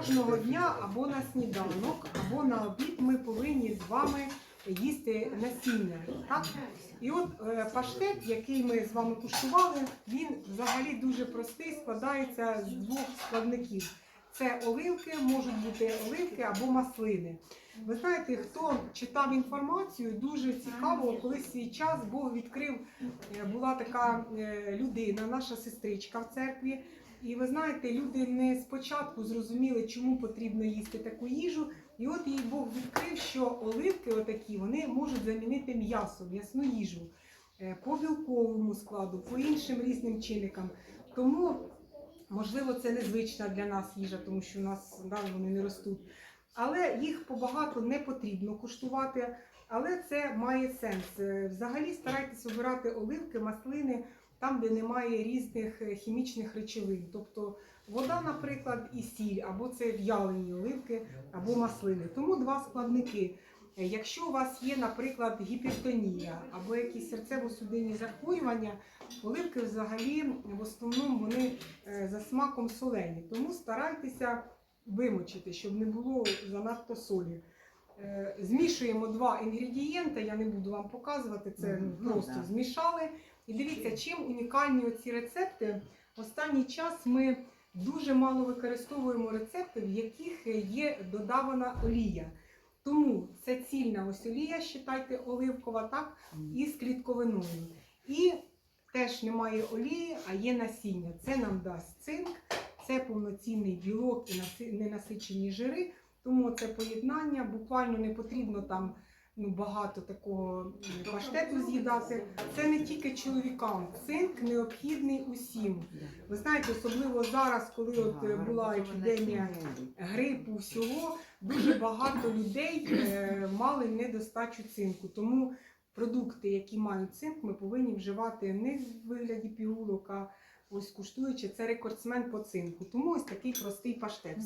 кожного дня або на сніданок, або на обід ми повинні з вами їсти насіння. Так? І от е, паштет, який ми з вами куштували, він взагалі дуже простий, складається з двох складників. Це оливки, можуть бути оливки або маслини. Ви знаєте, хто читав інформацію, дуже цікаво, коли свій час Бог відкрив, е, була така е, людина, наша сестричка в церкві. І ви знаєте, люди не спочатку зрозуміли, чому потрібно їсти таку їжу. І от їй Бог відкрив, що оливки отакі вони можуть замінити м'ясо, м'ясну їжу е, по білковому складу, по іншим різним чинникам. Тому, можливо, це незвична для нас їжа, тому що у нас да, вони не ростуть. Але їх побагато не потрібно куштувати, але це має сенс. Е, Взагалі старайтесь обирати оливки, маслини там, де немає різних е, хімічних речовин. Тобто вода, наприклад, і сіль, або це в'ялені оливки, або маслини. Тому два складники. Е, Якщо у вас є, наприклад, гіпертонія або якісь серцево-судинні захворювання, оливки взагалі в основному вони е, за смаком солені. Тому старайтеся вимочити, щоб не було занадто солі. Е, Змішуємо два інгредієнти, я не буду вам показувати, це ну, просто да. змішали. І дивіться, чим унікальні оці рецепти. Останній час ми дуже мало використовуємо рецепти, в яких є додавана олія. Тому це цільна ось олія, вважайте, оливкова, так, із клітковиною. І теж немає олії, а є насіння. Це нам дасть цинк, це повноцінний білок і ненасичені жири. Тому це поєднання буквально не потрібно там ну, багато такого паштету з'їдати. Це не тільки чоловікам. Цинк необхідний усім. Ви знаєте, особливо зараз, коли от е, була епідемія грипу, всього, дуже багато людей е, мали недостачу цинку. Тому продукти, які мають цинк, ми повинні вживати не в вигляді пігулок, а ось куштуючи, це рекордсмен по цинку. Тому ось такий простий паштет.